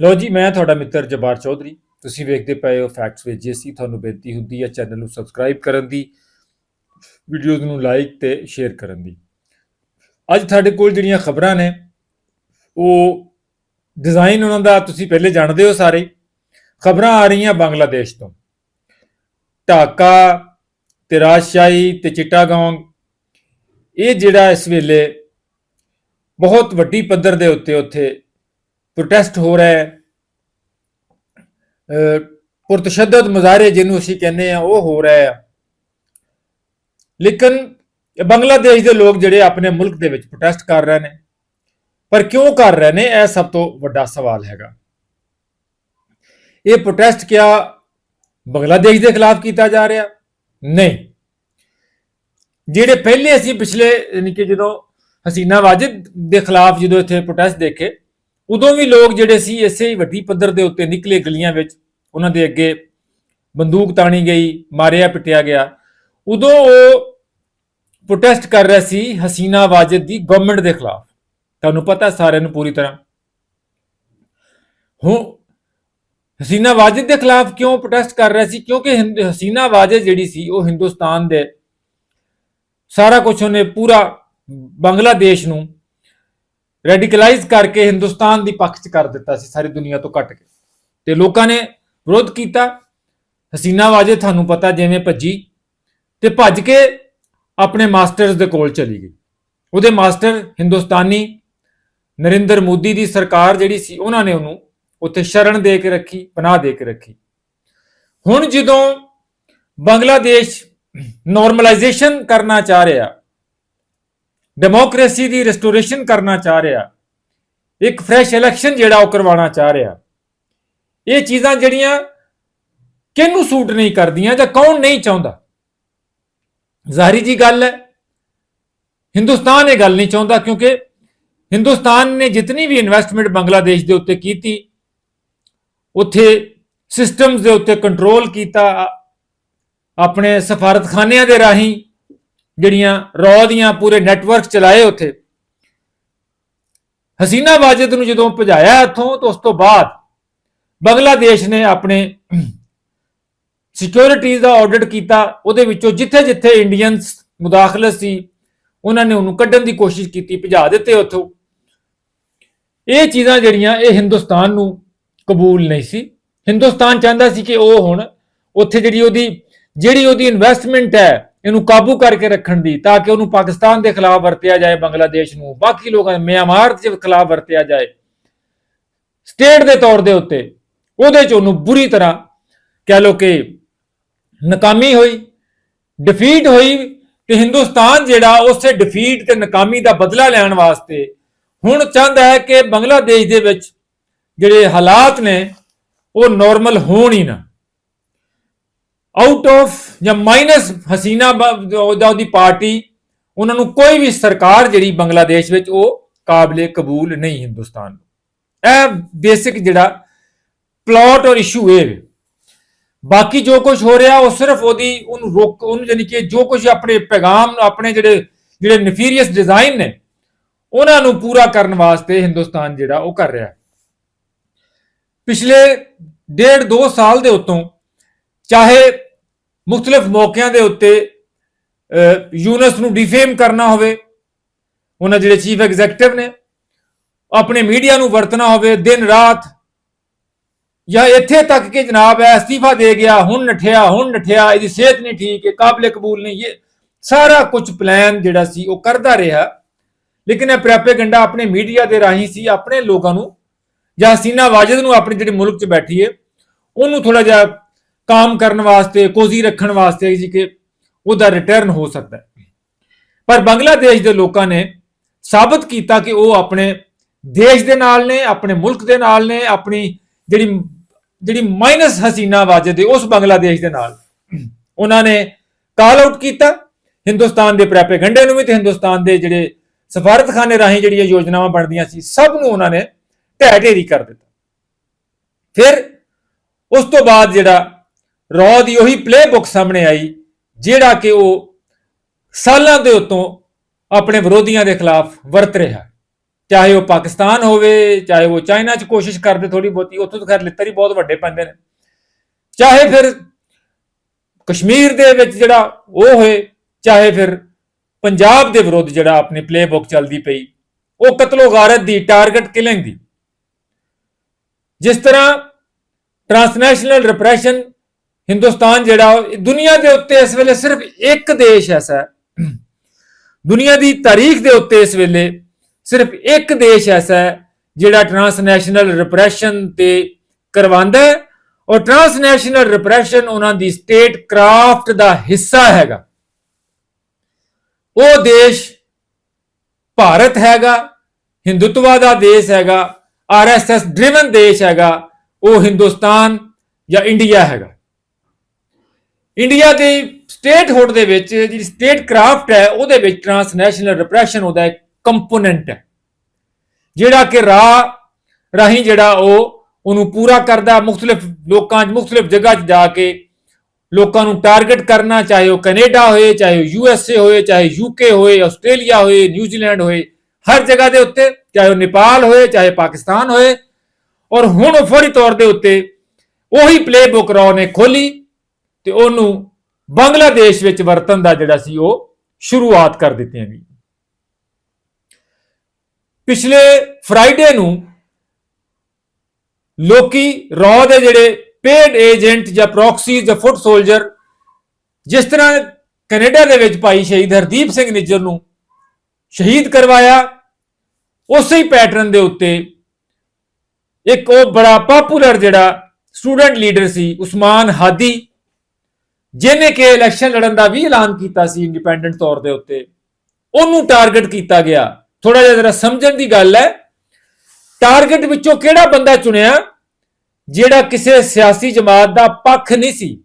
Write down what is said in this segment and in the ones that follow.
ਲੋ ਜੀ, ਮੈਂ ਤੁਹਾਡਾ ਮਿੱਤਰ ਜਬਾਰ ਚੌਧਰੀ। ਤੁਸੀਂ ਵੇਖਦੇ ਪਏ ਹੋ ਫੈਕਟਸ ਵਿੱਚ ਜੇਸੀ ਤੁਹਾਨੂੰ ਬੇਨਤੀ ਹੁੰਦੀ ਹੈ ਚੈਨਲ ਨੂੰ ਸਬਸਕ੍ਰਾਈਬ ਕਰਨ ਦੀ ਵੀਡੀਓਜ਼ ਨੂੰ ਲਾਈਕ ਤੇ ਸ਼ੇਅਰ ਕਰਨ ਦੀ। ਅੱਜ ਤੁਹਾਡੇ ਕੋਲ ਜਿਹੜੀਆਂ ਖਬਰਾਂ ਨੇ, ਉਹ ਡਿਜ਼ਾਈਨ ਉਹਨਾਂ ਦਾ ਤੁਸੀਂ ਪਹਿਲੇ ਜਾਣਦੇ ਹੋ ਸਾਰੇ। ਖਬਰਾਂ ਆ ਰਹੀਆਂ ਬੰਗਲਾਦੇਸ਼ ਤੋਂ। ਢਾਕਾ ਤੇ ਰਾਜਸ਼ਾਹੀ ਤੇ ਚਿੱਟਾਗਾਂਗ, ਇਹ ਜਿਹੜਾ ਇਸ ਵੇਲੇ ਬਹੁਤ ਵੱਡੀ ਪੱਧਰ ਦੇ ਉੱਤੇ ਉੱਥੇ ਪ੍ਰੋਟੈਸਟ ਹੋ ਰਿਹਾ ਹੈ। ਅਹ ਪੁਰਤਸ਼ੱਦਦ ਮੁਜ਼ਾਹਰੇ ਜਿਹਨੂੰ ਅਸੀਂ ਕਹਿੰਦੇ ਆ ਉਹ ਹੋ ਰਿਹਾ ਹੈ। ਲੇਕਿਨ ਬੰਗਲਾਦੇਸ਼ ਦੇ ਲੋਕ ਜਿਹੜੇ ਆਪਣੇ ਮੁਲਕ ਦੇ ਵਿੱਚ ਪ੍ਰੋਟੈਸਟ ਕਰ ਰਹੇ ਨੇ, ਪਰ ਕਿਉਂ ਕਰ ਰਹੇ ਨੇ, ਇਹ ਸਭ ਤੋਂ ਵੱਡਾ ਸਵਾਲ ਹੈਗਾ। ਇਹ ਪ੍ਰੋਟੈਸਟ ਕਿਆ ਬੰਗਲਾਦੇਸ਼ ਦੇ ਖਿਲਾਫ ਕੀਤਾ ਜਾ ਰਿਹਾ? ਨਹੀਂ। ਜਿਹੜੇ ਪਹਿਲੇ ਅਸੀਂ ਪਿਛਲੇ, ਯਾਨੀ ਕਿ ਜਦੋਂ ਹਸੀਨਾ ਵਾਜਿਦ ਦੇ ਖਿਲਾਫ ਜਦੋਂ ਇੱਥੇ ਪ੍ਰੋਟੈਸਟ ਦੇਖੇ ਉਦੋਂ ਵੀ ਲੋਕ ਜਿਹੜੇ ਸੀ, ਇਸੇ ਵੱਡੀ ਪੱਧਰ ਦੇ ਉੱਤੇ ਨਿਕਲੇ ਗਲੀਆਂ ਵਿੱਚ। ਉਹਨਾਂ ਦੇ ਅੱਗੇ ਬੰਦੂਕ ਤਾਣੀ ਗਈ, ਮਾਰਿਆ, ਪਿੱਟਿਆ ਗਿਆ। ਉਦੋਂ ਉਹ ਪ੍ਰੋਟੈਸਟ ਕਰ ਰਿਹਾ ਸੀ ਹਸੀਨਾ ਵਾਜਿਦ ਦੀ ਗਵਰਨਮੈਂਟ ਦੇ ਖਿਲਾਫ। ਤੁਹਾਨੂੰ ਪਤਾ ਸਾਰਿਆਂ ਨੂੰ ਪੂਰੀ ਤਰ੍ਹਾਂ। ਹੁਣ ਹਸੀਨਾ ਵਾਜਿਦ ਦੇ ਖਿਲਾਫ ਕਿਉਂ ਪ੍ਰੋਟੈਸਟ ਕਰ ਰਿਹਾ ਸੀ? ਕਿਉਂਕਿ ਹਿੰਦ- ਹਸੀਨਾ ਵਾਜਿਦ ਜਿਹੜੀ ਸੀ, ਉਹ ਹਿੰਦੁਸਤਾਨ ਦੇ ਸਾਰਾ ਕੁਝ ਉਹਨੇ ਪੂਰਾ ਬੰਗਲਾਦੇਸ਼ ਨੂੰ ਰੈਡੀਕਲਾਈਜ਼ ਕਰਕੇ ਹਿੰਦੁਸਤਾਨ ਦੀ ਪੱਖ 'ਚ ਕਰ ਦਿੱਤਾ ਸੀ ਸਾਰੀ ਦੁਨੀਆ ਤੋਂ ਕੱਟ ਕੇ। ਤੇ ਲੋਕਾਂ ਨੇ ਵਿਰੋਧ ਕੀਤਾ। ਹਸੀਨਾ ਵਾਜਿਦ ਤੁਹਾਨੂੰ ਪਤਾ ਜਿਵੇਂ ਭੱਜੀ ਤੇ ਭੱਜ ਕੇ ਆਪਣੇ ਮਾਸਟਰਸ ਦੇ ਕੋਲ ਚਲੀ ਗਈ। ਉਹਦੇ ਮਾਸਟਰ ਹਿੰਦੁਸਤਾਨੀ ਨਰਿੰਦਰ ਮੋਦੀ ਦੀ ਸਰਕਾਰ ਜਿਹੜੀ ਸੀ, ਉਹਨਾਂ ਨੇ ਉਹਨੂੰ ਉੱਥੇ ਸ਼ਰਨ ਦੇ ਕੇ ਰੱਖੀ, ਪਨਾਹ ਦੇ ਕੇ ਰੱਖੀ। ਹੁਣ ਜਦੋਂ ਬੰਗਲਾਦੇਸ਼ ਨਾਰਮਲਾਈਜੇਸ਼ਨ ਕਰਨਾ ਚਾਹ ਰਿਹਾ ਡੈਮੋਕ੍ਰੇਸੀ ਦੀ ਰੈਸਟੋਰੇਸ਼ਨ ਕਰਨਾ ਚਾਹ ਰਿਹਾ। ਇੱਕ ਫਰੈਸ਼ ਇਲੈਕਸ਼ਨ ਜਿਹੜਾ ਉਹ ਕਰਵਾਉਣਾ ਚਾਹ ਰਿਹਾ। ਇਹ ਚੀਜ਼ਾਂ ਜਿਹੜੀਆਂ ਕਿਹਨੂੰ ਸੂਟ ਨਹੀਂ ਕਰਦੀਆਂ ਜਾਂ ਕੌਣ ਨਹੀਂ ਚਾਹੁੰਦਾ? ਜ਼ਾਹਰੀ ਜੀ ਗੱਲ ਹੈ। ਹਿੰਦੁਸਤਾਨ ਇਹ ਗੱਲ ਨਹੀਂ ਚਾਹੁੰਦਾ ਕਿਉਂਕਿ ਹਿੰਦੁਸਤਾਨ ਨੇ ਜਿਤਨੀ ਵੀ ਇਨਵੈਸਟਮੈਂਟ ਬੰਗਲਾਦੇਸ਼ ਦੇ ਉੱਤੇ ਕੀਤੀ, ਉੱਥੇ ਸਿਸਟਮਸ ਦੇ ਉੱਤੇ ਕੰਟਰੋਲ ਕੀਤਾ ਆਪਣੇ ਸਫਾਰਤਖਾਨਿਆਂ ਦੇ ਰਾਹੀਂ ਜਿਹੜੀਆਂ ਰੌ ਦੀਆਂ ਪੂਰੇ ਨੈਟਵਰਕ ਚਲਾਏ ਉੱਥੇ। ਹਸੀਨਾ ਵਾਜਿਦ ਨੂੰ ਜਦੋਂ ਭਜਾਇਆ ਇੱਥੋਂ ਤਾਂ ਉਸ ਤੋਂ ਬਾਅਦ ਬੰਗਲਾਦੇਸ਼ ਨੇ ਆਪਣੇ ਸਿਕਿਉਰਿਟੀਜ਼ ਦਾ ਆਡਿਟ ਕੀਤਾ। ਉਹਦੇ ਵਿੱਚੋਂ ਜਿੱਥੇ-ਜਿੱਥੇ ਇੰਡੀਅਨਸ ਮੁਦਾਖਲਤ ਸੀ, ਉਹਨਾਂ ਨੇ ਉਹਨੂੰ ਕੱਢਣ ਦੀ ਕੋਸ਼ਿਸ਼ ਕੀਤੀ, ਭਜਾ ਦਿੱਤੇ ਉੱਥੋਂ। ਇਹ ਚੀਜ਼ਾਂ ਜਿਹੜੀਆਂ ਇਹ ਹਿੰਦੁਸਤਾਨ ਨੂੰ ਕਬੂਲ ਨਹੀਂ ਸੀ। ਹਿੰਦੁਸਤਾਨ ਚਾਹੁੰਦਾ ਸੀ ਕਿ ਉਹ ਹੁਣ ਉੱਥੇ ਜਿਹੜੀ ਉਹਦੀ ਜਿਹੜੀ ਉਹਦੀ ਇਨਵੈਸਟਮੈਂਟ ਹੈ ਇਹਨੂੰ ਕਾਬੂ ਕਰਕੇ ਰੱਖਣ ਦੀ, ਤਾਂ ਕਿ ਉਹਨੂੰ ਪਾਕਿਸਤਾਨ ਦੇ ਖਿਲਾਫ ਵਰਤਿਆ ਜਾਏ, ਬੰਗਲਾਦੇਸ਼ ਨੂੰ। ਬਾਕੀ ਲੋਕਾਂ ਦੇ ਮਿਆਂਮਾਰ ਦੇ ਖਿਲਾਫ ਵਰਤਿਆ ਜਾਏ। ਸਟੇਟ ਦੇ ਤੌਰ ਦੇ ਉੱਤੇ, ਉਹਦੇ ਚ ਉਹਨੂੰ ਬੁਰੀ ਤਰ੍ਹਾਂ ਕਹਿ ਲੋ ਕਿ ਨਾਕਾਮੀ ਹੋਈ ਡਿਫੀਟ ਹੋਈ, ਤੇ ਹਿੰਦੁਸਤਾਨ ਜਿਹੜਾ ਉਸੇ ਡਿਫੀਟ ਤੇ ਨਾਕਾਮੀ ਦਾ ਬਦਲਾ ਲੈਣ ਵਾਸਤੇ ਹੁਣ ਚਾਹੁੰਦਾ ਹੈ ਕਿ ਬੰਗਲਾਦੇਸ਼ ਦੇ ਵਿੱਚ ਜਿਹੜੇ ਹਾਲਾਤ ਨੇ, ਉਹ ਨਾਰਮਲ ਹੋਣ ਹੀ ਨਾ। ਆਊਟ ਆਫ ਜਾਂ ਮਾਈਨਸ ਹਸੀਨਾ ਬ- ਉਹਦਾ ਉਹਦੀ ਪਾਰਟੀ, ਉਹਨਾਂ ਨੂੰ ਕੋਈ ਵੀ ਸਰਕਾਰ ਜਿਹੜੀ ਬੰਗਲਾਦੇਸ਼ ਵਿੱਚ, ਉਹ ਕਾਬਲੇ ਕਬੂਲ ਨਹੀਂ ਹਿੰਦੁਸਤਾਨ ਨੂੰ। ਇਹ ਬੇਸਿਕ ਜਿਹੜਾ ਪਲਾਟ ਔਰ ਇਸ਼ੂ ਇਹ ਬਾਕੀ ਜੋ ਕੁਝ ਹੋ ਰਿਹਾ, ਉਹ ਸਿਰਫ ਉਹਦੀ, ਉਹਨੂੰ ਰੋਕ ਉਹਨੂੰ ਜਾਨੀ ਕਿ ਜੋ ਕੁਝ ਆਪਣੇ ਪੈਗਾਮ, ਆਪਣੇ ਜਿਹੜੇ ਜਿਹੜੇ ਨਫੀਰੀਅਸ ਡਿਜ਼ਾਈਨ ਨੇ, ਉਹਨਾਂ ਨੂੰ ਪੂਰਾ ਕਰਨ ਵਾਸਤੇ ਹਿੰਦੁਸਤਾਨ ਜਿਹੜਾ, ਉਹ ਕਰ ਰਿਹਾ। ਪਿਛਲੇ ਡੇਢ ਦੋ ਸਾਲ ਦੇ ਉੱਤੋਂ, ਚਾਹੇ ਮੁxtਲਫ ਮੌਕਿਆਂ ਦੇ ਉੱਤੇ ਅਹ, ਯੂਨਸ ਨੂੰ ਡਿਫੇਮ ਕਰਨਾ ਹੋਵੇ ਉਹਨਾਂ ਜਿਹੜੇ ਚੀਫ ਐਗਜ਼ੈਕਟਿਵ ਨੇ ਆਪਣੇ ਮੀਡੀਆ ਨੂੰ ਵਰਤਣਾ ਹੋਵੇ ਦਿਨ ਰਾਤ ਜਾਂ ਇੱਥੇ ਤੱਕ ਕਿ ਜਨਾਬ ਹੈ ਅਸਤੀਫਾ ਦੇ ਗਿਆ ਹੁਣ ਨਠਿਆ ਹੁਣ ਨਠਿਆ ਇਹਦੀ ਸਿਹਤ ਨਹੀਂ ਠੀਕ ਹੈ ਕਾਬਲੇ ਕਬੂਲ ਨਹੀਂ ਇਹ ਸਾਰਾ ਕੁਝ ਪਲਾਨ ਜਿਹੜਾ ਸੀ ਉਹ ਕਰਦਾ ਰਿਹਾ। ਲੇਕਿਨ ਇਹ ਪ੍ਰੈਪੇਗੰਡਾ ਆਪਣੇ ਮੀਡੀਆ ਦੇ ਰਾਹੀਂ ਸੀ ਆਪਣੇ ਲੋਕਾਂ ਨੂੰ ਜਾਂ ਹਸੀਨਾ ਵਾਜਿਦ ਨੂੰ ਆਪਣੇ ਜਿਹੜੇ ਮੁਲਕ 'ਚ ਬੈਠੀ ਹੈ ਉਹਨੂੰ ਥੋੜਾ ਜਿਹਾ ਕੰਮ ਕਰਨ ਵਾਸਤੇ ਕੋਜ਼ੀ ਰੱਖਣ ਵਾਸਤੇ ਜੀ ਕਿ ਉਹਦਾ ਰਿਟਰਨ ਹੋ ਸਕਦਾ ਹੈ ਪਰ ਬੰਗਲਾਦੇਸ਼ ਦੇ ਲੋਕਾਂ ਨੇ ਸਾਬਤ ਕੀਤਾ ਕਿ ਉਹ ਆਪਣੇ ਦੇਸ਼ ਦੇ ਨਾਲ ਨੇ ਆਪਣੇ ਮੁਲਕ ਦੇ ਨਾਲ ਨੇ ਆਪਣੀ ਜਿਹੜੀ ਜਿਹੜੀ ਮਾਈਨਸ ਹਸੀਨਾ ਵਾਜਿਦ ਦੇ ਉਸ ਬੰਗਲਾਦੇਸ਼ ਦੇ ਨਾਲ ਉਹਨਾਂ ਨੇ ਕਾਲ ਆਊਟ ਕੀਤਾ ਹਿੰਦੁਸਤਾਨ ਦੇ ਪ੍ਰੈਪੇਗੰਡੇ ਨੂੰ ਵੀ ਤੇ ਹਿੰਦੁਸਤਾਨ ਦੇ ਜਿਹੜੇ ਸਫਾਰਤਖਾਨੇ ਰਾਹੀਂ ਜਿਹੜੀਆਂ ਯੋਜਨਾਵਾਂ ਬਣਦੀਆਂ ਸੀ ਸਭ ਨੂੰ ਉਹਨਾਂ ਨੇ ਢਹਿ ਢੇਰੀ ਕਰ ਦਿੱਤਾ ਫਿਰ ਉਸ ਤੋਂ ਬਾਅਦ ਜਿਹੜਾ ਰੌ ਦੀ ਉਹੀ ਪਲੇਬੁੱਕ ਸਾਹਮਣੇ ਆਈ, ਜਿਹੜਾ ਕਿ ਉਹ ਸਾਲਾਂ ਦੇ ਉੱਤੋਂ ਆਪਣੇ ਵਿਰੋਧੀਆਂ ਦੇ ਖਿਲਾਫ ਵਰਤ ਰਿਹਾ। ਚਾਹੇ ਉਹ ਪਾਕਿਸਤਾਨ ਹੋਵੇ, ਚਾਹੇ ਉਹ ਚਾਈਨਾ 'ਚ ਕੋਸ਼ਿਸ਼ ਕਰਦੇ ਥੋੜੀ ਬਹੁਤੀ, ਉੱਥੋਂ ਤਾਂ ਖੈਰ ਲਿੱਤਰ ਹੀ ਬਹੁਤ ਵੱਡੇ ਪੈਂਦੇ ਨੇ। ਚਾਹੇ ਫਿਰ ਕਸ਼ਮੀਰ ਦੇ ਵਿੱਚ ਜਿਹੜਾ ਉਹ ਹੋਏ, ਚਾਹੇ ਫਿਰ ਪੰਜਾਬ ਦੇ ਵਿਰੁੱਧ ਜਿਹੜਾ ਆਪਣੀ ਪਲੇਬੁੱਕ ਚੱਲਦੀ ਪਈ, ਉਹ ਕਤਲੋ ਗਾਰਤ ਦੀ ਟਾਰਗੇਟ ਕਿਲਿੰਗ ਦੀ। ਜਿਸ ਤਰ੍ਹਾਂ ਟ੍ਰਾਂਸਨੈਸ਼ਨਲ ਰਿਪਰੈਸ਼ਨ ਹਿੰਦੁਸਤਾਨ ਜਿਹੜਾ ਉਹ ਦੁਨੀਆ ਦੇ ਉੱਤੇ ਇਸ ਵੇਲੇ ਸਿਰਫ ਇੱਕ ਦੇਸ਼ ਐਸਾ ਦੁਨੀਆ ਦੀ ਤਾਰੀਖ ਦੇ ਉੱਤੇ ਇਸ ਵੇਲੇ ਸਿਰਫ ਇੱਕ ਦੇਸ਼ ਐਸਾ ਹੈ, ਜਿਹੜਾ ਟ੍ਰਾਂਸਨੈਸ਼ਨਲ ਰਿਪਰੈਸ਼ਨ ਤੇ ਕਰਵਾਉਂਦਾ ਹੈ ਔਰ ਟ੍ਰਾਂਸਨੈਸ਼ਨਲ ਰਿਪਰੈਸ਼ਨ ਉਹਨਾਂ ਦੀ ਸਟੇਟ ਕਰਾਫਟ ਦਾ ਹਿੱਸਾ ਹੈਗਾ। ਉਹ ਦੇਸ਼ ਭਾਰਤ ਹੈਗਾ, ਹਿੰਦੂਤਵਾ ਦਾ ਦੇਸ਼ ਹੈਗਾ ਆਰਐਸਐਸ ਡਰਿਵਨ ਦੇਸ਼ ਹੈਗਾ, ਉਹ ਹਿੰਦੁਸਤਾਨ ਜਾਂ ਇੰਡੀਆ ਹੈਗਾ। ਇੰਡੀਆ ਦੇ ਸਟੇਟਹੁੱਡ ਦੇ ਵਿੱਚ, ਜਿਹੜੀ ਸਟੇਟ ਕਰਾਫਟ ਹੈ, ਉਹਦੇ ਵਿੱਚ ਟ੍ਰਾਂਸਨੈਸ਼ਨਲ ਰਿਪਰੈਸ਼ਨ ਉਹਦਾ ਇੱਕ ਕੰਪੋਨੈਂਟ ਹੈ। ਜਿਹੜਾ ਕਿ ਰਾਹ ਰਾਹੀਂ ਜਿਹੜਾ ਉਹ, ਉਹਨੂੰ ਪੂਰਾ ਕਰਦਾ, ਮੁxtਲਫ ਲੋਕਾਂ 'ਚ, ਮੁxtਲਫ ਜਗ੍ਹਾ 'ਚ ਜਾ ਕੇ ਲੋਕਾਂ ਨੂੰ ਟਾਰਗੇਟ ਕਰਨਾ, ਚਾਹੇ ਉਹ ਕੈਨੇਡਾ ਹੋਏ, ਚਾਹੇ ਉਹ ਏ ਹੋਏ, ਚਾਹੇ ਯੂਕੇ ਹੋਏ, ਆਸਟ੍ਰੇਲੀਆ ਹੋਏ, ਨਿਊਜ਼ੀਲੈਂਡ ਹੋਏ, ਹਰ ਜਗ੍ਹਾ ਦੇ ਉੱਤੇ, ਚਾਹੇ ਉਹ ਨੇਪਾਲ ਹੋਏ, ਚਾਹੇ ਪਾਕਿਸਤਾਨ ਹੋਏ। ਔਰ ਹੁਣ ਉਹ ਫੌਰੀ ਤੌਰ ਦੇ ਉੱਤੇ ਉਹੀ ਪਲੇਬੁੱਕ ਰੌ ਨੇ ਖੋਲੀ ਤੇ ਉਹਨੂੰ ਬੰਗਲਾਦੇਸ਼ ਵਿੱਚ ਵਰਤਨ ਦਾ ਜਿਹੜਾ ਸੀ ਉਹ ਸ਼ੁਰੂਆਤ ਕਰ ਦਿੱਤੀ ਗਈ ਪਿਛਲੇ ਫਰਾਈਡੇ ਨੂੰ ਲੋਕੀ ਰੌ ਦੇ ਜਿਹੜੇ ਪੇਡ ਏਜੰਟ ਜਾਂ ਪ੍ਰੌਕਸੀ ਜਾਂ ਫੁੱਟ ਸੋਲਜਰ, ਜਿਸ ਤਰ੍ਹਾਂ ਕੈਨੇਡਾ ਦੇ ਵਿੱਚ ਭਾਈ ਸ਼ਹੀਦ ਹਰਦੀਪ ਸਿੰਘ ਨਿੱਜਰ ਨੂੰ ਸ਼ਹੀਦ ਕਰਵਾਇਆ, ਉਸੇ ਹੀ ਪੈਟਰਨ ਦੇ ਉੱਤੇ ਇੱਕ ਉਹ ਬੜਾ ਪਪੂਲਰ ਜਿਹੜਾ ਸਟੂਡੈਂਟ ਲੀਡਰ ਸੀ ਉਸਮਾਨ ਹਾਦੀ ਜਿਹਨੇ ਕਿ ਇਲੈਕਸ਼ਨ ਲੜਨ ਦਾ ਵੀ ਐਲਾਨ ਕੀਤਾ ਸੀ ਇੰਡੀਪੈਂਡੈਂਟ ਤੌਰ ਦੇ ਉੱਤੇ, ਉਹਨੂੰ ਟਾਰਗੇਟ ਕੀਤਾ ਗਿਆ। ਥੋੜਾ ਜਿਹਾ ਜਰਾ ਸਮਝਣ ਦੀ ਗੱਲ ਹੈ ਟਾਰਗੇਟ ਵਿੱਚੋਂ ਕਿਹੜਾ ਬੰਦਾ ਚੁਣਿਆ, ਜਿਹੜਾ ਕਿਸੇ ਸਿਆਸੀ ਜਮਾਤ ਦਾ ਪੱਖ ਨਹੀਂ ਸੀ।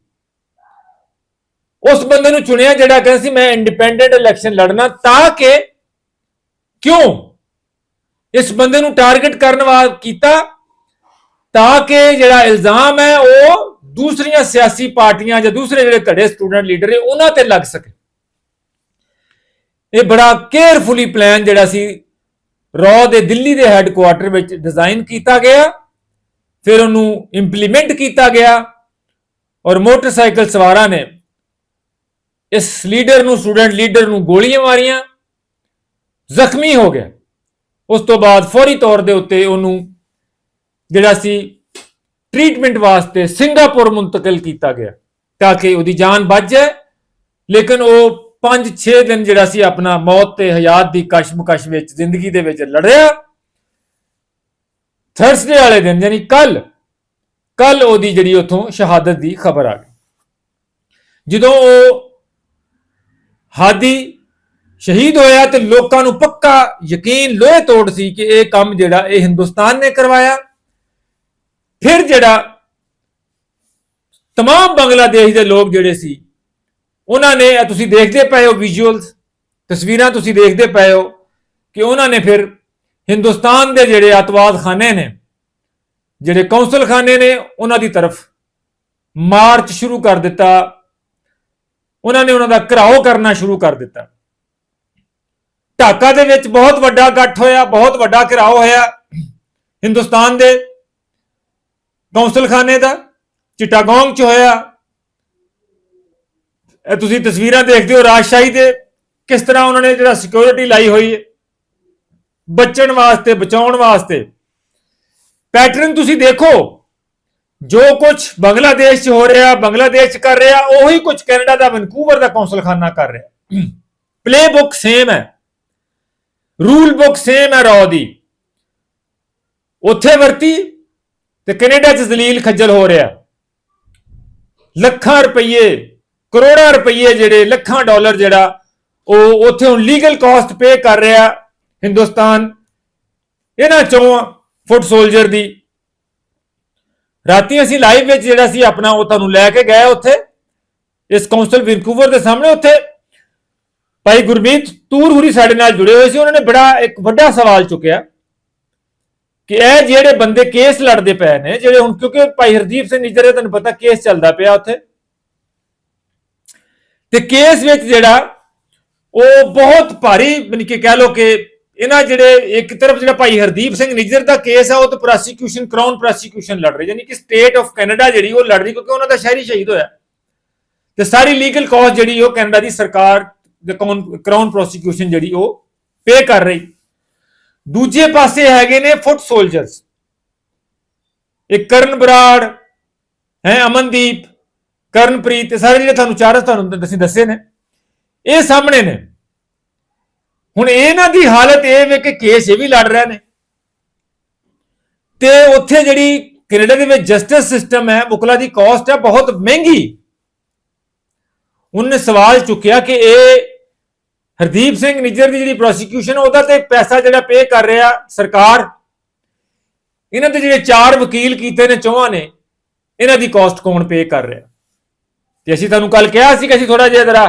ਉਸ ਬੰਦੇ ਨੂੰ ਚੁਣਿਆ ਜਿਹੜਾ ਕਹਿੰਦਾ ਸੀ, ਮੈਂ ਇੰਡੀਪੈਂਡੈਂਟ ਇਲੈਕਸ਼ਨ ਲੜਨਾ ਤਾਂ ਕਿ ਕਿਉਂ? ਇਸ ਬੰਦੇ ਨੂੰ ਟਾਰਗੇਟ ਕਰਨ ਵਾਲਾ ਕੀਤਾ ਤਾਂ ਕਿ ਜਿਹੜਾ ਇਲਜ਼ਾਮ ਹੈ ਉਹ ਦੂਸਰੀਆਂ ਸਿਆਸੀ ਪਾਰਟੀਆਂ ਜਾਂ ਦੂਸਰੇ ਜਿਹੜੇ ਧੜੇ ਸਟੂਡੈਂਟ ਲੀਡਰ ਨੇ, ਉਹਨਾਂ ਤੇ ਲੱਗ ਸਕੇ। ਇਹ ਬੜਾ ਕੇਅਰਫੁਲੀ ਪਲਾਨ ਜਿਹੜਾ ਸੀ ਰੌ ਦੇ ਦਿੱਲੀ ਦੇ ਹੈੱਡਕੁਆਰਟਰ ਵਿੱਚ ਡਿਜ਼ਾਈਨ ਕੀਤਾ ਗਿਆ, ਫਿਰ ਉਹਨੂੰ ਇੰਪਲੀਮੈਂਟ ਕੀਤਾ ਗਿਆ ਔਰ ਮੋਟਰਸਾਈਕਲ ਸਵਾਰਾਂ ਨੇ ਇਸ ਲੀਡਰ ਨੂੰ ਸਟੂਡੈਂਟ ਲੀਡਰ ਨੂੰ ਗੋਲੀਆਂ ਮਾਰੀਆਂ, ਜ਼ਖਮੀ ਹੋ ਗਿਆ। ਉਸ ਤੋਂ ਬਾਅਦ ਫੌਰੀ ਤੌਰ ਦੇ ਉੱਤੇ ਉਹਨੂੰ ਜਿਹੜਾ ਸੀ ਟ੍ਰੀਟਮੈਂਟ ਵਾਸਤੇ ਸਿੰਗਾਪੁਰ ਮੁੰਤਕਿਲ ਕੀਤਾ ਗਿਆ ਤਾਂ ਕਿ ਉਹਦੀ ਜਾਨ ਬਚ ਜਾਏ। ਲੇਕਿਨ ਉਹ 5-6 ਦਿਨ ਜਿਹੜਾ ਸੀ ਆਪਣਾ ਮੌਤ ਤੇ ਹਯਾਤ ਦੀ ਕਸ਼ਮਕਸ਼ ਵਿੱਚ ਜ਼ਿੰਦਗੀ ਦੇ ਵਿੱਚ ਲੜਿਆ। ਥਰਸਡੇ ਵਾਲੇ ਦਿਨ ਯਾਨੀ ਕੱਲ ਕੱਲ ਉਹਦੀ ਜਿਹੜੀ ਉਥੋਂ ਸ਼ਹਾਦਤ ਦੀ ਖਬਰ ਆ ਗਈ। ਜਦੋਂ ਉਹ ਹਾਦੀ ਸ਼ਹੀਦ ਹੋਇਆ ਤੇ ਲੋਕਾਂ ਨੂੰ ਪੱਕਾ ਯਕੀਨ ਲੋਹੇ ਤੋੜ ਸੀ ਕਿ ਇਹ ਕੰਮ ਜਿਹੜਾ ਇਹ ਹਿੰਦੁਸਤਾਨ ਨੇ ਕਰਵਾਇਆ। ਫਿਰ ਜਿਹੜਾ तमाम ਬੰਗਲਾਦੇਸ਼ ਦੇ ਲੋਕ ਜਿਹੜੇ ਸੀ ਉਹਨਾਂ ਨੇ ਇਹ ਤੁਸੀਂ ਦੇਖਦੇ ਪਏ ਹੋ ਵਿਜ਼ੂਅਲਸ ਤਸਵੀਰਾਂ ਤੁਸੀਂ ਦੇਖਦੇ ਪਏ ਹੋ ਕਿ ਉਹਨਾਂ ਨੇ ਫਿਰ ਹਿੰਦੁਸਤਾਨ ਦੇ ਜਿਹੜੇ ਅਤਵਾਦ ਖਾਨੇ ਨੇ ਜਿਹੜੇ ਕੌਂਸਲ ਖਾਨੇ ਨੇ ਉਹਨਾਂ ਦੀ ਤਰਫ ਮਾਰਚ ਸ਼ੁਰੂ ਕਰ ਦਿੱਤਾ ਉਹਨਾਂ ਨੇ ਉਹਨਾਂ ਦਾ ਘਰਾਓ ਕਰਨਾ ਸ਼ੁਰੂ ਕਰ ਦਿੱਤਾ ਢਾਕਾ ਦੇ ਵਿੱਚ ਬਹੁਤ ਵੱਡਾ ਇਕੱਠ ਹੋਇਆ ਬਹੁਤ ਵੱਡਾ ਘਰਾਓ ਹੋਇਆ ਹਿੰਦੁਸਤਾਨ ਦੇ ਕੌਂਸਲਖਾਨੇ ਦਾ, ਚਿਟਾਗੋਂਗ ਚ ਹੋਇਆ। ਇਹ ਤੁਸੀਂ ਤਸਵੀਰਾਂ ਦੇਖਦੇ ਹੋ, ਰਾਜਸ਼ਾਹੀ ਦੇ, ਕਿਸ ਤਰ੍ਹਾਂ ਉਹਨਾਂ ਨੇ ਜਿਹੜਾ ਸਿਕਿਉਰਿਟੀ ਲਾਈ ਹੋਈ ਹੈ, ਬਚਣ ਵਾਸਤੇ, ਬਚਾਉਣ ਵਾਸਤੇ। ਪੈਟਰਨ ਤੁਸੀਂ ਦੇਖੋ, ਜੋ ਕੁਝ ਬੰਗਲਾਦੇਸ਼ 'ਚ ਹੋ ਰਿਹਾ, ਬੰਗਲਾਦੇਸ਼ 'ਚ ਕਰ ਰਿਹਾ, ਉਹੀ ਕੁਝ ਕੈਨੇਡਾ ਦਾ, ਵੈਨਕੂਵਰ ਦਾ ਕੌਂਸਲਖਾਨਾ ਕਰ ਰਿਹਾ। ਪਲੇ ਬੁੱਕ ਸੇਮ ਹੈ। ਰੂਲ ਬੁੱਕ ਸੇਮ ਹੈ ਰੌ ਦੀ। ਉੱਥੇ ਵਰਤੀ ਤੇ ਕੈਨੇਡਾ 'ਚ ਜ਼ਲੀਲ ਖੱਜਲ ਹੋ ਰਿਹਾ। ਲੱਖਾਂ ਰੁਪਏ ਕਰੋੜਾਂ ਰੁਪਏ ਜਿਹੜੇ ਲੱਖਾਂ ਡਾਲਰ ਜਿਹੜਾ ਉਹ ਉੱਥੇ ਹੁਣ ਲੀਗਲ ਕਾਸਟ ਪੇ ਕਰ ਰਿਹਾ ਹਿੰਦੁਸਤਾਨ। ਇਹਨਾਂ ਚੋਂ ਫੁੱਟ ਸੋਲਜਰ ਦੀ। ਰਾਤੀ ਅਸੀਂ ਲਾਈਵ ਵਿੱਚ ਜਿਹੜਾ ਸੀ ਆਪਣਾ ਉਹ ਤੁਹਾਨੂੰ ਲੈ ਕੇ ਗਏ ਉੱਥੇ, ਇਸ ਕਾਉਂਸਲ ਵੈਨਕੂਵਰ ਦੇ ਸਾਹਮਣੇ ਉੱਥੇ। ਭਾਈ ਗੁਰਮੀਤ ਤੂਰ ਹੁਰੀ ਸਾਡੇ ਨਾਲ ਜੁੜੇ ਹੋਏ ਸੀ, ਉਹਨਾਂ ਨੇ ਬੜਾ ਇੱਕ ਵੱਡਾ ਸਵਾਲ ਚੁੱਕਿਆ। ਕਿ ਇਹ ਜਿਹੜੇ ਬੰਦੇ ਕੇਸ ਲੜਦੇ ਪਏ ਨੇ, ਜਿਹੜੇ ਹੁਣ ਕਿਉਂਕਿ ਭਾਈ ਹਰਦੀਪ ਸਿੰਘ ਨਿੱਜਰ ਦਾ ਤੁਹਾਨੂੰ ਪਤਾ ਕੇਸ ਚੱਲਦਾ ਪਿਆ ਉੱਥੇ। ਤੇ ਕੇਸ ਵਿੱਚ ਜਿਹੜਾ ਉਹ ਬਹੁਤ ਭਾਰੀ ਬਣ ਕੇ ਕਹਿ ਲੋ ਕਿ ਇਹਨਾਂ ਜਿਹੜੇ ਇੱਕ ਤਰਫ ਜਿਹੜਾ ਭਾਈ ਹਰਦੀਪ ਸਿੰਘ ਨਿੱਜਰ ਦਾ ਕੇਸ ਆ, ਉਹ ਤਾਂ ਪ੍ਰੋਸੀਕਿਊਸ਼ਨ ਕਰਾਊਨ ਪ੍ਰੋਸੀਕਿਊਸ਼ਨ ਲੜ ਰਹੀ, ਯਾਨੀ ਕਿ ਸਟੇਟ ਆਫ ਕੈਨੇਡਾ ਜਿਹੜੀ ਉਹ ਲੜ ਰਹੀ, ਕਿਉਂਕਿ ਉਹਨਾਂ ਦਾ ਸ਼ਹਿਰੀ ਸ਼ਹੀਦ ਹੋਇਆ। ਤੇ ਸਾਰੀ ਲੀਗਲ ਕਾਸਟ ਜਿਹੜੀ ਉਹ ਕੈਨੇਡਾ ਦੀ ਸਰਕਾਰ ਦੇ ਕਰਾਊਨ ਪ੍ਰੋਸੀਕਿਊਸ਼ਨ ਜਿਹੜੀ ਉਹ ਪੇ ਕਰ ਰਹੀ। ਦੂਜੇ ਪਾਸੇ ਹੈਗੇ ਨੇ ਫੁੱਟ ਸੋਲਜਰਸ। ਇੱਕ ਕਰਨ ਬਰਾੜ, ਹੈ, ਅਮਨਦੀਪ, ਕਰਨਪ੍ਰੀਤ ਸਾਰੇ ਜਿਹੜੇ ਤੁਹਾਨੂੰ ਚਾਰ ਤੁਹਾਨੂੰ ਅਸੀਂ ਦੱਸੇ ਨੇ। ਇਹ ਸਾਹਮਣੇ ਨੇ। ਹੁਣ ਇਹਨਾਂ ਦੀ ਹਾਲਤ ਇਹ ਵੇ ਕਿ ਕੇਸ ਇਹ ਵੀ ਲੜ ਰਹੇ ਨੇ। ਤੇ ਉੱਥੇ ਜਿਹੜੀ ਕੈਨੇਡਾ ਦੇ ਵਿੱਚ ਜਸਟਿਸ ਸਿਸਟਮ ਹੈ ਬੁਕਲਾ ਦੀ ਕਾਸਟ ਹੈ ਬਹੁਤ ਮਹਿੰਗੀ। ਉਹਨੇ ਸਵਾਲ ਚੁੱਕਿਆ ਕਿ ਇਹ ਹਰਦੀਪ ਸਿੰਘ ਨਿੱਜਰ ਦੀ ਜਿਹੜੀ ਪ੍ਰੋਸੀਕਿਊਸ਼ਨ ਉਹਦਾ ਤੇ ਪੈਸਾ ਜਿਹੜਾ ਪੇ ਕਰ ਰਿਹਾ ਸਰਕਾਰ, ਇਹਨਾਂ ਦੇ ਜਿਹੜੇ ਚਾਰ ਵਕੀਲ ਕੀਤੇ ਨੇ, ਚੋਹਾਂ ਨੇ, ਇਹਨਾਂ ਦੀ ਕਾਸਟ ਕੌਣ ਪੇ ਕਰ ਰਿਹਾ? ਤੇ ਅਸੀਂ ਤੁਹਾਨੂੰ ਕੱਲ ਕਿਹਾ ਸੀ ਕਿ ਅਸੀਂ ਥੋੜਾ ਜਿਹਾ ਜਰਾ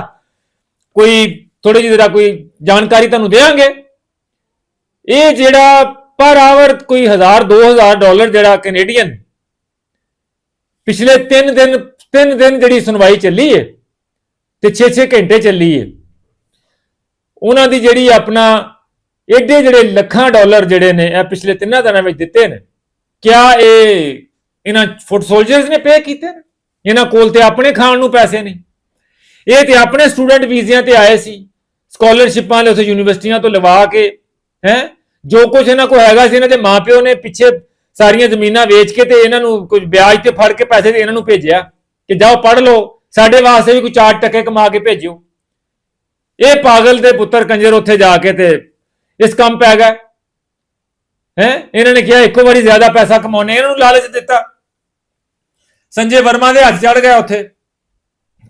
ਕੋਈ ਥੋੜੀ ਜਿਹੀ ਜਰਾ ਕੋਈ ਜਾਣਕਾਰੀ ਤੁਹਾਨੂੰ ਦੇਵਾਂਗੇ। ਇਹ ਜਿਹੜਾ ਪਰ ਆਵਰ ਕੋਈ 1000 2000 ਡਾਲਰ ਜਿਹੜਾ ਕੈਨੇਡੀਅਨ ਪਿਛਲੇ 3 ਦਿਨ 3 ਦਿਨ ਜਿਹੜੀ ਸੁਣਵਾਈ ਚੱਲੀ ਹੈ ਤੇ 6-6 ਘੰਟੇ ਚੱਲੀ ਹੈ ਉਹਨਾਂ ਦੀ ਜਿਹੜੀ ਆਪਣਾ ਏਡੇ ਜਿਹੜੇ ਲੱਖਾਂ ਡਾਲਰ ਜਿਹੜੇ ਨੇ, ਇਹ ਪਿਛਲੇ ਤਿੰਨਾਂ ਦਿਨਾਂ ਵਿੱਚ ਦਿੱਤੇ ਨੇ। ਕਿਆ ਇਹ ਇਹਨਾਂ ਫੁੱਟ ਸੋਲਜਰਸ ਨੇ ਪੇ ਕੀਤੇ ਨੇ? ਇਹਨਾਂ ਕੋਲ ਤੇ ਆਪਣੇ ਖਾਣ ਨੂੰ ਪੈਸੇ ਨਹੀਂ। ਇਹ ਤੇ ਆਪਣੇ ਸਟੂਡੈਂਟ ਵੀਜ਼ਿਆਂ ਤੇ ਆਏ ਸੀ। ਸਕਾਲਰਸ਼ਿਪਾਂ ਲੈ ਉਥੇ ਯੂਨੀਵਰਸਿਟੀਆਂ ਤੋਂ ਲਵਾ ਕੇ, ਹੈ? ਜੋ ਕੁਝ ਇਹਨਾਂ ਕੋਲ ਹੈਗਾ ਸੀ, ਇਹਨਾਂ ਦੇ ਮਾਪਿਓ ਨੇ ਪਿੱਛੇ ਸਾਰੀਆਂ ਜ਼ਮੀਨਾਂ ਵੇਚ ਕੇ ਤੇ ਇਹਨਾਂ ਨੂੰ ਕੁਝ ਵਿਆਜ ਤੇ ਫੜ ਕੇ ਪੈਸੇ ਦੇ ਇਹਨਾਂ ਨੂੰ ਭੇਜਿਆ ਕਿ ਜਾਓ ਪੜ੍ਹ ਲਓ, ਸਾਡੇ ਵਾਸਤੇ ਵੀ ਕੋਈ ਚਾਰ ਟੱਕੇ ਕਮਾ ਕੇ ਭੇਜਿਓ। ਇਹ ਪਾਗਲ ਦੇ ਪੁੱਤਰ ਕੰਜਰ ਉੱਥੇ ਜਾ ਕੇ ਤੇ ਇਸ ਕੰਮ ਪੈ ਗਿਆ ਹੈ? ਇਹਨਾਂ ਨੇ ਕਿਹਾ, ਇੱਕੋ ਵਾਰੀ ਜ਼ਿਆਦਾ ਪੈਸਾ ਕਮਾਉਣੇ ਇਹਨਾਂ ਨੂੰ ਲਾਲਚ ਦਿੱਤਾ। ਸੰਜੇ ਵਰਮਾ ਦੇ ਹੱਥ ਚੜ ਗਿਆ ਉੱਥੇ।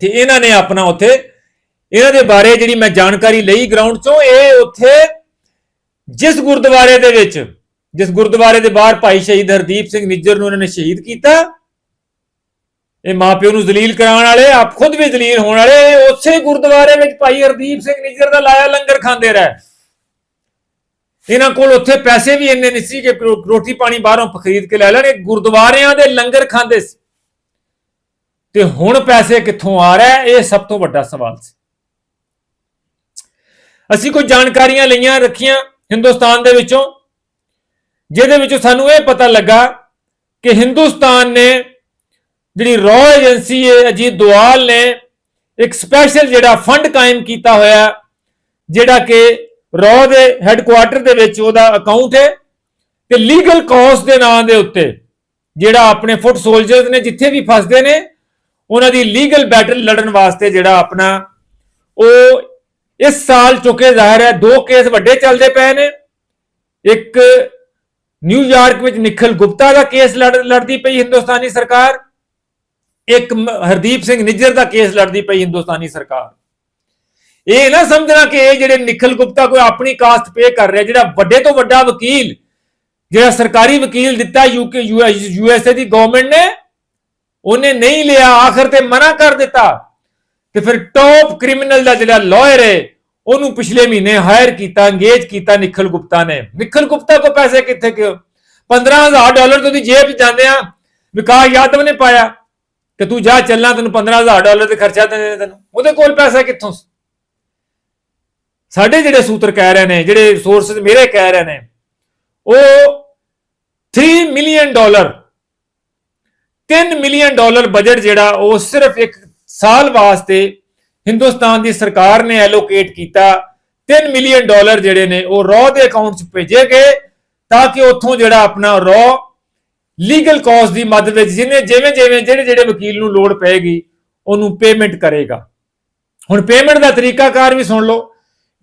ਤੇ ਇਹਨਾਂ ਨੇ ਆਪਣਾ ਉੱਥੇ, ਇਹਨਾਂ ਦੇ ਬਾਰੇ ਜਿਹੜੀ ਮੈਂ ਜਾਣਕਾਰੀ ਲਈ ਗਰਾਊਂਡ ਚੋਂ, ਇਹ ਉੱਥੇ ਜਿਸ ਗੁਰਦੁਆਰੇ ਦੇ ਵਿੱਚ, ਜਿਸ ਗੁਰਦੁਆਰੇ ਦੇ ਬਾਹਰ ਭਾਈ ਸ਼ਹੀਦ ਹਰਦੀਪ ਸਿੰਘ ਨਿੱਜਰ ਨੂੰ ਇਹਨਾਂ ਨੇ ਸ਼ਹੀਦ ਕੀਤਾ ਇਹ ਮਾਪਿਓ ਨੂੰ ਜ਼ਲੀਲ ਕਰਾਉਣ ਵਾਲੇ, ਆਪ ਖੁਦ ਵੀ ਜ਼ਲੀਲ ਹੋਣ ਵਾਲੇ, ਇਹ ਉਸੇ ਗੁਰਦੁਆਰੇ ਵਿੱਚ ਭਾਈ ਹਰਦੀਪ ਸਿੰਘ ਨਿੱਜਰ ਦਾ ਲਾਇਆ ਲੰਗਰ ਖਾਂਦੇ ਰਹੇ। ਇਹਨਾਂ ਕੋਲ ਉੱਥੇ ਪੈਸੇ ਵੀ ਇੰਨੇ ਨਹੀਂ ਸੀ ਕਿ ਰੋਟੀ ਪਾਣੀ ਬਾਹਰੋਂ ਖਰੀਦ ਕੇ ਲੈ ਲੈਣ, ਇਹ ਗੁਰਦੁਆਰਿਆਂ ਦੇ ਲੰਗਰ ਖਾਂਦੇ ਸੀ। ਤੇ ਹੁਣ ਪੈਸੇ ਕਿੱਥੋਂ ਆ ਰਿਹਾ? ਇਹ ਸਭ ਤੋਂ ਵੱਡਾ ਸਵਾਲ ਸੀ। ਅਸੀਂ ਕੋਈ ਜਾਣਕਾਰੀਆਂ ਲਈਆਂ, ਰੱਖੀਆਂ ਹਿੰਦੁਸਤਾਨ ਦੇ ਵਿੱਚੋਂ, ਜਿਹਦੇ ਵਿੱਚੋਂ ਸਾਨੂੰ ਇਹ ਪਤਾ ਲੱਗਾ ਕਿ ਹਿੰਦੁਸਤਾਨ ਨੇ ਜਿਹੜੀ ਰੋ ਏਜੰਸੀ ਹੈ, ਅਜੀਤ ਦੁਆਲ ਨੇ ਇੱਕ ਸਪੈਸ਼ਲ ਜਿਹੜਾ ਫੰਡ ਕਾਇਮ ਕੀਤਾ ਹੋਇਆ, ਜਿਹੜਾ ਕਿ ਰੋ ਦੇ ਹੈੱਡਕੁਆਰਟਰ ਦੇ ਵਿੱਚ ਉਹਦਾ ਅਕਾਊਂਟ ਹੈ ਤੇ ਲੀਗਲ ਕਾਜ਼ ਦੇ ਨਾਂ ਦੇ ਉੱਤੇ ਜਿਹੜਾ ਆਪਣੇ ਫੁੱਟ ਸੋਲਜਰਸ ਨੇ ਜਿੱਥੇ ਵੀ ਫਸਦੇ ਨੇ, ਉਹਨਾਂ ਦੀ ਲੀਗਲ ਬੈਟਲ ਲੜਨ ਵਾਸਤੇ ਜਿਹੜਾ ਆਪਣਾ ਉਹ ਇਸ ਸਾਲ ਚੁੱਕੇ ਜ਼ਾਹਿਰ ਹੈ, ਦੋ ਕੇਸ ਵੱਡੇ ਚੱਲਦੇ ਪਏ ਨੇ। ਇੱਕ ਨਿਊਯਾਰਕ ਵਿੱਚ ਨਿਖਲ ਗੁਪਤਾ ਦਾ ਕੇਸ ਲੜ ਲੜਦੀ ਪਈ ਹਿੰਦੁਸਤਾਨੀ ਸਰਕਾਰ ਇੱਕ ਹਰਦੀਪ ਸਿੰਘ ਨਿੱਜਰ ਦਾ ਕੇਸ ਲੜਦੀ ਪਈ ਹਿੰਦੁਸਤਾਨੀ ਸਰਕਾਰ। ਇਹ ਨਾ ਸਮਝਣਾ ਕਿ ਇਹ ਜਿਹੜੇ ਨਿਖਲ ਗੁਪਤਾ ਕੋਈ ਆਪਣੀ ਕਾਸਟ ਪੇ ਕਰ ਰਿਹਾ, ਜਿਹੜਾ ਵੱਡੇ ਤੋਂ ਵੱਡਾ ਵਕੀਲ, ਜਿਹੜਾ ਸਰਕਾਰੀ ਵਕੀਲ ਦਿੱਤਾ ਯੂਕੇ ਯੂਐਸਏ ਦੀ ਗਵਰਨਮੈਂਟ ਨੇ, ਉਹਨੇ ਨਹੀਂ ਲਿਆ, ਆਖਰ ਤੇ ਮਨਾ ਕਰ ਦਿੱਤਾ। ਤੇ ਫਿਰ ਟੌਪ ਕ੍ਰਿਮੀਨਲ ਦਾ ਜਿਹੜਾ ਲਾਇਰ ਹੈ ਉਹਨੂੰ ਪਿਛਲੇ ਮਹੀਨੇ ਹਾਇਰ ਕੀਤਾ ਅੰਗੇਜ ਕੀਤਾ ਨਿਖਲ ਗੁਪਤਾ ਨੇ। ਨਿਖਲ ਗੁਪਤਾ ਕੋ ਪੈਸੇ ਕਿੱਥੇ ਕਿਉਂ 15000 ਡਾਲਰ ਤੋਂ ਦੀ ਜੇਬ ਜਾਂਦੇ ਆ, ਵਿਕਾਸ ਯਾਦਵ ਨੇ ਪਾਇਆ। ਕਿ ਤੂੰ ਜਾ ਚੱਲਣਾ, ਤੈਨੂੰ 15000 ਡਾਲਰ ਤੇ ਖਰਚਾ ਦੇ ਤੈਨੂੰ ਉਹਦੇ ਕੋਲ ਪੈਸਾ ਕਿੱਥੋਂ ਸੀ? ਸਾਡੇ ਜਿਹੜੇ ਸੂਤਰ ਕਹਿ ਰਹੇ ਨੇ, ਜਿਹੜੇ ਸੋਰਸਸ ਮੇਰੇ ਕਹਿ ਰਹੇ ਨੇ, ਉਹ 3 million dollar 3 million dollar budget ਜਿਹੜਾ, ਉਹ ਸਿਰਫ ਇੱਕ ਸਾਲ ਵਾਸਤੇ ਹਿੰਦੁਸਤਾਨ ਦੀ ਸਰਕਾਰ ਨੇ ਐਲੋਕੇਟ ਕੀਤਾ 3 ਮਿਲੀਅਨ ਡਾਲਰ ਜਿਹੜੇ ਨੇ, ਉਹ ਰॉ ਦੇ ਅਕਾਊਂਟ 'ਚ ਭੇਜੇ ਗਏ, ਤਾਂ ਕਿ ਉੱਥੋਂ ਜਿਹੜਾ ਆਪਣਾ ਰॉ ਲੀਗਲ ਕਾਜ਼ ਦੀ ਮਦਦ ਵਿੱਚ ਜਿਹਨੇ ਜਿਵੇਂ ਜਿਵੇਂ ਜਿਹੜੇ ਜਿਹੜੇ ਵਕੀਲ ਨੂੰ ਲੋੜ ਪਏਗੀ, ਉਹਨੂੰ ਪੇਮੈਂਟ ਕਰੇਗਾ। ਹੁਣ ਪੇਮੈਂਟ ਦਾ ਤਰੀਕਾਕਾਰ ਵੀ ਸੁਣ ਲਓ।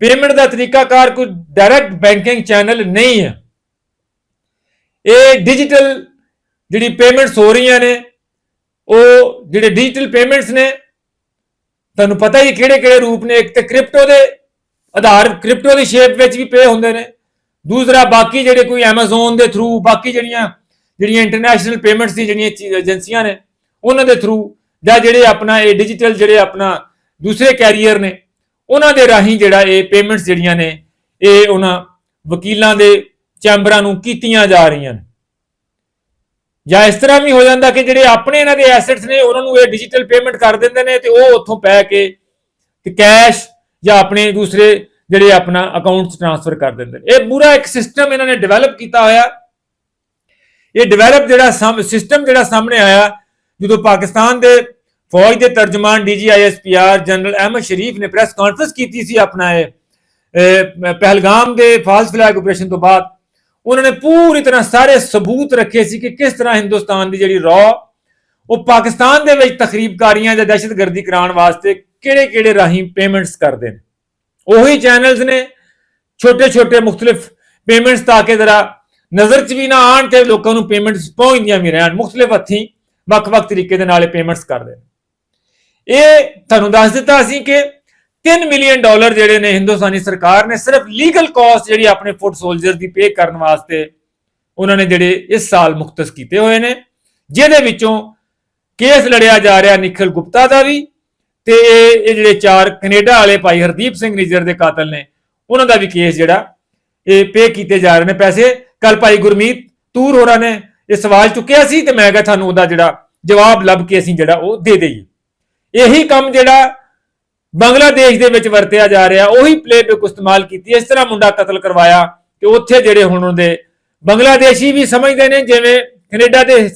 ਪੇਮੈਂਟ ਦਾ ਤਰੀਕਾਕਾਰ ਕੋਈ ਡਾਇਰੈਕਟ ਬੈਂਕਿੰਗ ਚੈਨਲ ਨਹੀਂ ਹੈ। ਇਹ ਡਿਜੀਟਲ ਜਿਹੜੀ ਪੇਮੈਂਟਸ ਹੋ ਰਹੀਆਂ ਨੇ, ਉਹ ਜਿਹੜੇ ਡਿਜੀਟਲ ਪੇਮੈਂਟਸ ਨੇ, ਤੁਹਾਨੂੰ ਪਤਾ ਹੀ ਕਿਹੜੇ ਕਿਹੜੇ ਰੂਪ ਨੇ। ਇੱਕ ਤੇ ਕ੍ਰਿਪਟੋ ਦੇ ਆਧਾਰ ਕ੍ਰਿਪਟੋ ਦੀ ਸ਼ੇਪ ਵਿੱਚ ਵੀ ਪੇ ਹੁੰਦੇ ਨੇ। ਦੂਸਰਾ ਬਾਕੀ ਜਿਹੜੇ ਕੋਈ Amazon ਦੇ ਥਰੂ ਬਾਕੀ ਜਿਹੜੀਆਂ ਜਿਹੜੀਆਂ ਇੰਟਰਨੈਸ਼ਨਲ ਪੇਮੈਂਟਸ ਦੀ ਜਿਹੜੀਆਂ ਏਜੰਸੀਆਂ ਨੇ, ਉਹਨਾਂ ਦੇ ਥਰੂ ਜਾਂ ਜਿਹੜੇ ਆਪਣਾ ਇਹ ਡਿਜੀਟਲ ਜਿਹੜੇ ਆਪਣਾ ਦੂਸਰੇ ਕੈਰੀਅਰ ਨੇ, ਉਹਨਾਂ ਦੇ ਰਾਹੀਂ ਜਿਹੜਾ ਇਹ ਪੇਮੈਂਟਸ ਜਿਹੜੀਆਂ ਨੇ, ਇਹ ਉਹਨਾਂ ਵਕੀਲਾਂ ਦੇ ਚੈਂਬਰਾਂ ਨੂੰ ਕੀਤੀਆਂ ਜਾ ਰਹੀਆਂ ਨੇ। ਜਾਂ ਇਸ ਤਰ੍ਹਾਂ ਵੀ ਹੋ ਜਾਂਦਾ ਕਿ ਜਿਹੜੇ ਆਪਣੇ ਇਹਨਾਂ ਦੇ ਐਸੈਟਸ ਨੇ, ਉਹਨਾਂ ਨੂੰ ਇਹ ਡਿਜੀਟਲ ਪੇਮੈਂਟ ਕਰ ਦਿੰਦੇ ਨੇ ਤੇ ਉਹ ਉੱਥੋਂ ਪੈ ਕੇ ਤੇ ਕੈਸ਼ ਜਾਂ ਆਪਣੇ ਦੂਸਰੇ ਜਿਹੜੇ ਆਪਣਾ ਅਕਾਊਂਟ 'ਚ ਟ੍ਰਾਂਸਫਰ ਕਰ ਦਿੰਦੇ ਨੇ। ਇਹ ਪੂਰਾ ਇੱਕ ਸਿਸਟਮ ਇਹਨਾਂ ਨੇ ਡਿਵੈਲਪ ਕੀਤਾ ਹੋਇਆ। ਇਹ ਡਿਵੈਲਪ ਜਿਹੜਾ ਸਿਸਟਮ ਜਿਹੜਾ ਸਾਹਮਣੇ ਆਇਆ, ਜਦੋਂ ਪਾਕਿਸਤਾਨ ਦੇ ਫੌਜ ਦੇ ਤਰਜਮਾਨ ਡੀਜੀਆਈਐਸਪੀਆਰ ਜਨਰਲ ਅਹਿਮਦ ਸ਼ਰੀਫ ਨੇ ਪ੍ਰੈਸ ਕਾਨਫਰੰਸ ਕੀਤੀ ਸੀ ਆਪਣਾ ਇਹ ਪਹਿਲਗਾਮ ਦੇ ਫਾਲਸ ਫਲੈਗ ਆਪਰੇਸ਼ਨ ਤੋਂ ਬਾਅਦ, ਉਹਨਾਂ ਨੇ ਪੂਰੀ ਤਰ੍ਹਾਂ ਸਾਰੇ ਸਬੂਤ ਰੱਖੇ ਸੀ ਕਿ ਕਿਸ ਤਰ੍ਹਾਂ ਹਿੰਦੁਸਤਾਨ ਦੀ ਜਿਹੜੀ ਰॉ ਉਹ ਪਾਕਿਸਤਾਨ ਦੇ ਵਿੱਚ ਤਖਰੀਬਕਾਰੀਆਂ ਜਾਂ ਦਹਿਸ਼ਤਗਰਦੀ ਕਰਾਉਣ ਵਾਸਤੇ ਕਿਹੜੇ-ਕਿਹੜੇ ਰਾਹੀਂ ਪੇਮੈਂਟਸ ਕਰਦੇ ਨੇ। ਉਹੀ ਚੈਨਲਸ ਨੇ, ਛੋਟੇ-ਛੋਟੇ ਮੁxtਲਿਫ ਪੇਮੈਂਟਸ ਤਾਂ ਕਿ ਜ਼ਰਾ ਨਜ਼ਰ 'ਚ ਵੀ ਨਾ ਆਣ ਤੇ ਲੋਕਾਂ ਨੂੰ ਪੇਮੈਂਟਸ ਪਹੁੰਚਦੀਆਂ ਵੀ ਰਹਿਣ ਮੁxtਲਿਫ ਹੱਥੀਂ ਵੱਖ-ਵੱਖ ਤਰੀਕੇ ਦੇ ਨਾਲ ਇਹ ਪੇਮੈਂਟਸ ਕਰਦੇ ਨੇ। ਇਹ ਤੁਹਾਨੂੰ ਦੱਸ ਦਿੱਤਾ ਅਸੀਂ ਕਿ 3 ਮਿਲੀਅਨ ਡਾਲਰ ਜਿਹੜੇ ਨੇ ਹਿੰਦੁਸਤਾਨੀ ਸਰਕਾਰ ਨੇ ਸਿਰਫ ਲੀਗਲ ਕਾਸਟ ਜਿਹੜੀ ਆਪਣੇ ਫੁੱਟ ਸੋਲਜਰ ਦੀ ਪੇ ਕਰਨ ਵਾਸਤੇ ਉਹਨਾਂ ਨੇ ਜਿਹੜੇ ਇਸ ਸਾਲ ਮੁਖਤਸ ਕੀਤੇ ਹੋਏ ਨੇ, ਜਿਹਦੇ ਵਿੱਚੋਂ ਕੇਸ ਲੜਿਆ ਜਾ ਰਿਹਾ ਨਿਖਿਲ ਗੁਪਤਾ ਦਾ ਵੀ ਤੇ ਇਹ ਇਹ ਜਿਹੜੇ ਚਾਰ ਕੈਨੇਡਾ ਵਾਲੇ ਭਾਈ ਹਰਦੀਪ ਸਿੰਘ ਨਿਜਰ ਦੇ ਕਾਤਲ ਨੇ, ਉਹਨਾਂ ਦਾ ਵੀ ਕੇਸ ਜਿਹੜਾ ਇਹ ਪੇ ਕੀਤੇ ਜਾ ਰਹੇ ਨੇ ਪੈਸੇ। ਕੱਲ ਭਾਈ ਗੁਰਮੀਤ ਤੂਰ ਹੋਰਾਂ ਨੇ ਇਹ ਸਵਾਲ ਚੁੱਕਿਆ ਸੀ ਤੇ ਮੈਂ ਕਿਹਾ ਤੁਹਾਨੂੰ ਉਹਦਾ ਜਿਹੜਾ ਜਵਾਬ ਲੱਭ ਕੇ ਅਸੀਂ ਜਿਹੜਾ ਉਹ ਦੇ ਦੇਈਏ। ਇਹੀ ਕੰਮ ਜਿਹੜਾ ਬੰਗਲਾਦੇਸ਼ ਦੇ ਵਿੱਚ ਵਰਤਿਆ ਜਾ ਰਿਹਾ, ਉਹੀ ਪਲੇਬੈਕ ਇਸਤੇਮਾਲ ਕੀਤੀ। ਇਸ ਤਰ੍ਹਾਂ ਮੁੰਡਾ ਕਤਲ ਕਰਵਾਇਆ ਕਿ ਉੱਥੇ ਜਿਹੜੇ ਹੁਣ ਉਹਦੇ ਬੰਗਲਾਦੇਸ਼ੀ ਵੀ ਸਮਝਦੇ ਨੇ, ਜਿਵੇਂ ਕੈਨੇਡਾ ਦੇ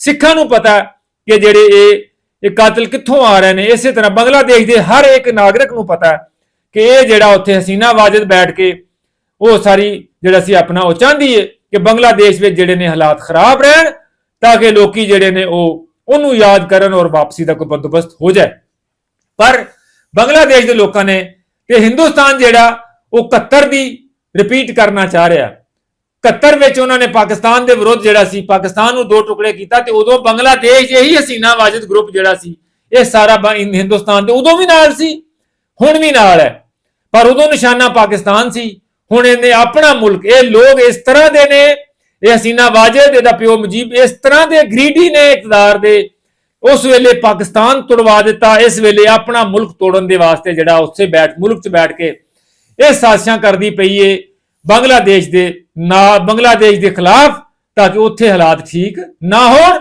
ਸਿੱਖਾਂ ਨੂੰ ਪਤਾ ਕਿ ਜਿਹੜੇ ਇਹ ਇਹ ਕਾਤਲ ਕਿੱਥੋਂ ਆ ਰਹੇ ਨੇ, ਇਸੇ ਤਰ੍ਹਾਂ ਬੰਗਲਾਦੇਸ਼ ਦੇ ਹਰ ਇੱਕ ਨਾਗਰਿਕ ਨੂੰ ਪਤਾ ਕਿ ਇਹ ਜਿਹੜਾ ਉੱਥੇ ਹਸੀਨਾ ਵਾਜਦ ਬੈਠ ਕੇ ਉਹ ਸਾਰੀ ਜਿਹੜਾ ਸੀ ਆਪਣਾ, ਉਹ ਚਾਹੁੰਦੀ ਏ ਕਿ ਬੰਗਲਾਦੇਸ਼ ਵਿੱਚ ਜਿਹੜੇ ਨੇ ਹਾਲਾਤ ਖਰਾਬ ਰਹਿਣ, ਤਾਂ ਕਿ ਲੋਕੀ ਜਿਹੜੇ ਨੇ ਉਹ ਉਹਨੂੰ ਯਾਦ ਕਰਨ ਔਰ ਵਾਪਸੀ ਦਾ ਕੋਈ ਬੰਦੋਬਸਤ ਹੋ ਜਾਏ। ਪਰ ਬੰਗਲਾਦੇਸ਼ ਦੇ ਲੋਕਾਂ ਨੇ ਤੇ ਹਿੰਦੁਸਤਾਨ ਜਿਹੜਾ, ਉਹ 71 ਦੀ ਰਿਪੀਟ ਕਰਨਾ ਚਾਹ ਰਿਹਾ। 71 ਵਿੱਚ ਉਹਨਾਂ ਨੇ ਪਾਕਿਸਤਾਨ ਦੇ ਵਿਰੁੱਧ ਜਿਹੜਾ ਸੀ, ਪਾਕਿਸਤਾਨ ਨੂੰ ਦੋ ਟੁਕੜੇ ਕੀਤਾ ਤੇ ਉਦੋਂ ਬੰਗਲਾਦੇਸ਼ ਇਹੀ ਹਸੀਨਾ ਵਾਜਦ ਗਰੁੱਪ ਜਿਹੜਾ ਸੀ, ਇਹ ਸਾਰਾ ਬ- ਹਿੰਦੁਸਤਾਨ ਦੇ ਉਦੋਂ ਵੀ ਨਾਲ ਸੀ, ਹੁਣ ਵੀ ਨਾਲ ਹੈ। ਪਰ ਉਦੋਂ ਨਿਸ਼ਾਨਾ ਪਾਕਿਸਤਾਨ ਸੀ ਹੁਣ ਇਹਨੇ ਆਪਣਾ ਮੁਲਕ, ਇਹ ਲੋਕ ਇਸ ਤਰ੍ਹਾਂ ਦੇ ਨੇ, ਇਹ ਹਸੀਨਾ ਵਾਜਦ ਇਹਦਾ ਪਿਓ ਮੁਜੀਬ, ਇਸ ਤਰ੍ਹਾਂ ਦੇ ਗ੍ਰੀਡੀ ਨੇ ਇਕਤਦਾਰ ਦੇ, ਉਸ ਵੇਲੇ ਪਾਕਿਸਤਾਨ ਤੁੜਵਾ ਦਿੱਤਾ, ਇਸ ਵੇਲੇ ਆਪਣਾ ਮੁਲਕ ਤੋੜਨ ਦੇ ਵਾਸਤੇ ਜਿਹੜਾ ਉੱਥੇ ਬੈਠ, ਮੁਲਕ 'ਚ ਬੈਠ ਕੇ ਇਹ ਸਾਜ਼ਿਸ਼ਾਂ ਕਰਦੀ ਪਈ ਏ, ਬੰਗਲਾਦੇਸ਼ ਦੇ ਨਾਲ, ਬੰਗਲਾਦੇਸ਼ ਦੇ ਖਿਲਾਫ, ਤਾਂ ਕਿ ਉੱਥੇ ਹਾਲਾਤ ਠੀਕ ਨਾ ਹੋਣ,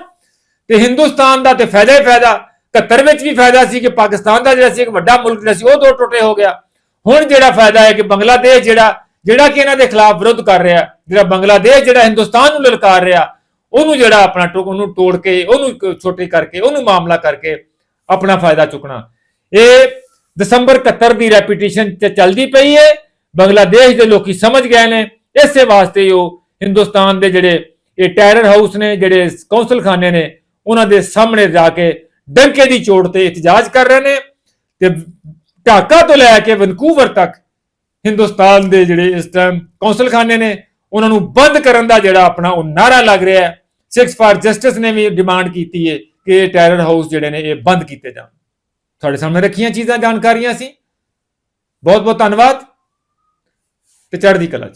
ਤੇ ਹਿੰਦੁਸਤਾਨ ਦਾ ਤੇ ਫਾਇਦਾ ਹੀ ਫਾਇਦਾ 71 ਵਿੱਚ ਵੀ ਫਾਇਦਾ ਸੀ ਕਿ ਪਾਕਿਸਤਾਨ ਦਾ ਜਿਹੜਾ ਸੀ, ਇੱਕ ਵੱਡਾ ਮੁਲਕ ਜਿਹੜਾ ਸੀ, ਉਹ ਦੋ ਟੁੱਟੇ ਹੋ ਗਿਆ। ਹੁਣ ਜਿਹੜਾ ਫਾਇਦਾ ਹੈ ਕਿ ਬੰਗਲਾਦੇਸ਼ ਜਿਹੜਾ ਜਿਹੜਾ ਕਿ ਇਹਨਾਂ ਦੇ ਖਿਲਾਫ ਵਿਰੋਧ ਕਰ ਰਿਹਾ, ਜਿਹੜਾ ਬੰਗਲਾਦੇਸ਼, ਜਿਹੜਾ ਹਿੰਦੁਸਤਾਨ ਨੂੰ ਲਲਕਾਰ ਰਿਹਾ, ਉਹਨੂੰ ਜਿਹੜਾ ਆਪਣਾ ਟੁਕ ਉਹਨੂੰ ਤੋੜ ਕੇ, ਉਹਨੂੰ ਇੱਕ ਛੋਟੇ ਕਰਕੇ, ਉਹਨੂੰ ਮਾਮਲਾ ਕਰਕੇ ਆਪਣਾ ਫਾਇਦਾ ਚੁੱਕਣਾ। ਇਹ ਦਸੰਬਰ 71 ਦੀ ਰੈਪੀਟੀਸ਼ਨ ਤੇ ਚੱਲਦੀ ਪਈ ਹੈ ਬੰਗਲਾਦੇਸ਼ ਦੇ ਲੋਕੀ ਸਮਝ ਗਏ ਨੇ, ਇਸੇ ਵਾਸਤੇ ਉਹ ਹਿੰਦੁਸਤਾਨ ਦੇ ਜਿਹੜੇ ਇਹ ਟੈਰਰ ਹਾਊਸ ਨੇ, ਜਿਹੜੇ ਕੌਂਸਲ ਖਾਨੇ ਨੇ, ਉਹਨਾਂ ਦੇ ਸਾਹਮਣੇ ਜਾ ਕੇ ਡੰਕੇ ਦੀ ਚੋਟ ਤੇ ਇਤਜਾਜ ਕਰ ਰਹੇ ਨੇ ਤੇ ਢਾਕਾ ਤੋਂ ਲੈ ਕੇ ਵਨਕੂਵਰ ਤੱਕ ਹਿੰਦੁਸਤਾਨ ਦੇ ਜਿਹੜੇ ਇਸ ਟਾਈਮ ਕੌਂਸਲ ਖਾਨੇ ਨੇ, ਉਹਨਾਂ ਨੂੰ ਬੰਦ ਕਰਨ ਦਾ ਜਿਹੜਾ ਆਪਣਾ ਉਹ ਨਾਰਾ ਲੱਗ ਰਿਹਾ ਹੈ। ਸਿਕਸ ਫਾਰ ਜਸਟਿਸ ਨੇ ਵੀ ਡਿਮਾਂਡ ਕੀਤੀ ਹੈ ਕਿ ਇਹ ਟੈਰਰ ਹਾਊਸ ਜਿਹੜੇ ਨੇ, ਇਹ ਬੰਦ ਕੀਤੇ ਜਾਣ। ਤੁਹਾਡੇ ਸਾਹਮਣੇ ਰੱਖੀਆਂ ਚੀਜ਼ਾਂ, ਜਾਣਕਾਰੀਆਂ ਸੀ ਬਹੁਤ ਬਹੁਤ ਧੰਨਵਾਦ ਤੇ ਚੜ੍ਹਦੀ ਕਲਾ